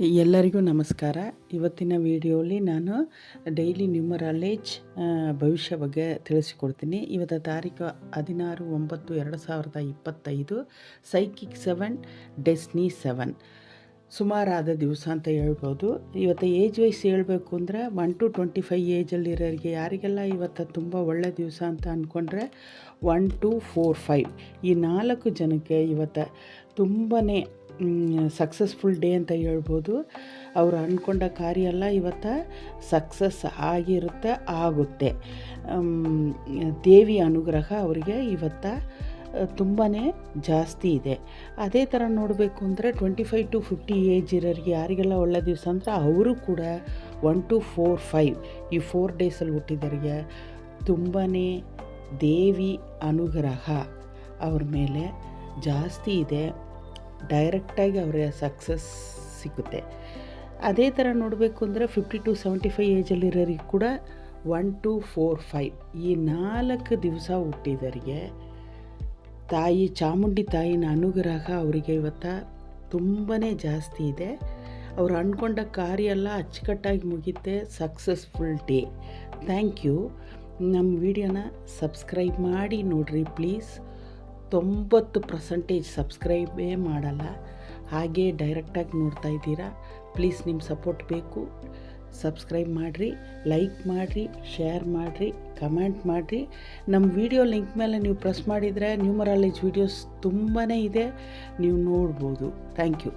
ಎಲ್ಲರಿಗೂ ನಮಸ್ಕಾರ. ಇವತ್ತಿನ ವಿಡಿಯೋಲಿ ನಾನು ಡೈಲಿ ನ್ಯೂಮರಾಲೇಜ್ ಭವಿಷ್ಯ ಬಗ್ಗೆ ತಿಳಿಸಿಕೊಡ್ತೀನಿ. ಇವತ್ತು ತಾರೀಕು ಹದಿನಾರು ಒಂಬತ್ತು ಎರಡು ಸಾವಿರದ ಇಪ್ಪತ್ತೈದು ಸೈಕಿಕ್ ಸೆವೆನ್ ಡೆಸ್ನಿ ಸೆವೆನ್ ಸುಮಾರಾದ ದಿವಸ ಅಂತ ಹೇಳ್ಬೋದು. ಇವತ್ತು ಏಜ್ ವೈಸ್ ಹೇಳಬೇಕು ಅಂದರೆ ಒನ್ ಟು ಟ್ವೆಂಟಿ ಫೈವ್ ಏಜಲ್ಲಿರೋರಿಗೆ ಯಾರಿಗೆಲ್ಲ ಇವತ್ತು ತುಂಬ ಒಳ್ಳೆ ದಿವಸ ಅಂತ ಅಂದ್ಕೊಂಡ್ರೆ ಒನ್ ಟು ಫೋರ್ ಫೈವ್ ಈ ನಾಲ್ಕು ಜನಕ್ಕೆ ಇವತ್ತು ತುಂಬಾ ಸಕ್ಸಸ್ಫುಲ್ ಡೇ ಅಂತ ಹೇಳ್ಬೋದು. ಅವರು ಅಂದ್ಕೊಂಡ ಕಾರ್ಯ ಎಲ್ಲ ಇವತ್ತು ಸಕ್ಸಸ್ ಆಗಿರುತ್ತೆ, ಆಗುತ್ತೆ. ದೇವಿ ಅನುಗ್ರಹ ಅವರಿಗೆ ಇವತ್ತು ತುಂಬಾ ಜಾಸ್ತಿ ಇದೆ. ಅದೇ ಥರ ನೋಡಬೇಕು ಅಂದರೆ twenty five to fifty age ಇರೋರಿಗೆ ಯಾರಿಗೆಲ್ಲ ಒಳ್ಳೆ ದಿವಸ ಅಂದರೆ ಅವರು ಕೂಡ ಒನ್ ಟು ಫೋರ್ ಫೈವ್ ಈ ಫೋರ್ ಡೇಸಲ್ಲಿ ಹುಟ್ಟಿದವರಿಗೆ ತುಂಬಾ ದೇವಿ ಅನುಗ್ರಹ ಅವ್ರ ಮೇಲೆ ಜಾಸ್ತಿ ಇದೆ. ಡೈರೆಕ್ಟಾಗಿ ಅವರ ಸಕ್ಸಸ್ ಸಿಗುತ್ತೆ. ಅದೇ ಥರ ನೋಡಬೇಕು ಅಂದರೆ ಫಿಫ್ಟಿ ಟು ಸೆವೆಂಟಿ ಫೈವ್ ಏಜಲ್ಲಿರೋರಿಗೆ ಕೂಡ ಒನ್ ಟು ಫೋರ್ ಫೈವ್ ಈ ನಾಲ್ಕು ದಿವಸ ಹುಟ್ಟಿದವರಿಗೆ ತಾಯಿ ಚಾಮುಂಡಿ ತಾಯಿನ ಅನುಗ್ರಹ ಅವರಿಗೆ ಇವತ್ತು ತುಂಬಾ ಜಾಸ್ತಿ ಇದೆ. ಅವರು ಅಂದ್ಕೊಂಡ ಕಾರ್ಯ ಎಲ್ಲ ಅಚ್ಚುಕಟ್ಟಾಗಿ ಮುಗಿತೆ ಸಕ್ಸಸ್ಫುಲ್ ಡೇ. Thank you. ನಮ್ಮ ವಿಡಿಯೋನ ಸಬ್ಸ್ಕ್ರೈಬ್ ಮಾಡಿ ನೋಡಿರಿ ಪ್ಲೀಸ್. ತೊಂಬತ್ತು ಪರ್ಸೆಂಟೇಜ್ ಸಬ್ಸ್ಕ್ರೈಬೇ ಮಾಡಲ್ಲ. ಹಾಗೆ ಡೈರೆಕ್ಟಾಗಿ ನೋಡ್ತಾ ಇದ್ದೀರಾ. ಪ್ಲೀಸ್ ನಿಮ್ಮ ಸಪೋರ್ಟ್ ಬೇಕು. ಸಬ್ಸ್ಕ್ರೈಬ್ ಮಾಡಿರಿ ಲೈಕ್ ಮಾಡಿರಿ ಶೇರ್ ಮಾಡಿರಿ ಕಮೆಂಟ್ ಮಾಡಿರಿ. ನಮ್ಮ ವಿಡಿಯೋ ಲಿಂಕ್ ಮೇಲೆ ನೀವು ಪ್ರೆಸ್ ಮಾಡಿದರೆ ನ್ಯೂಮರಾಲೇಜ್ ವೀಡಿಯೋಸ್ ತುಂಬಾ ಇದೆ. ನೀವು ನೋಡ್ಬೋದು. Thank you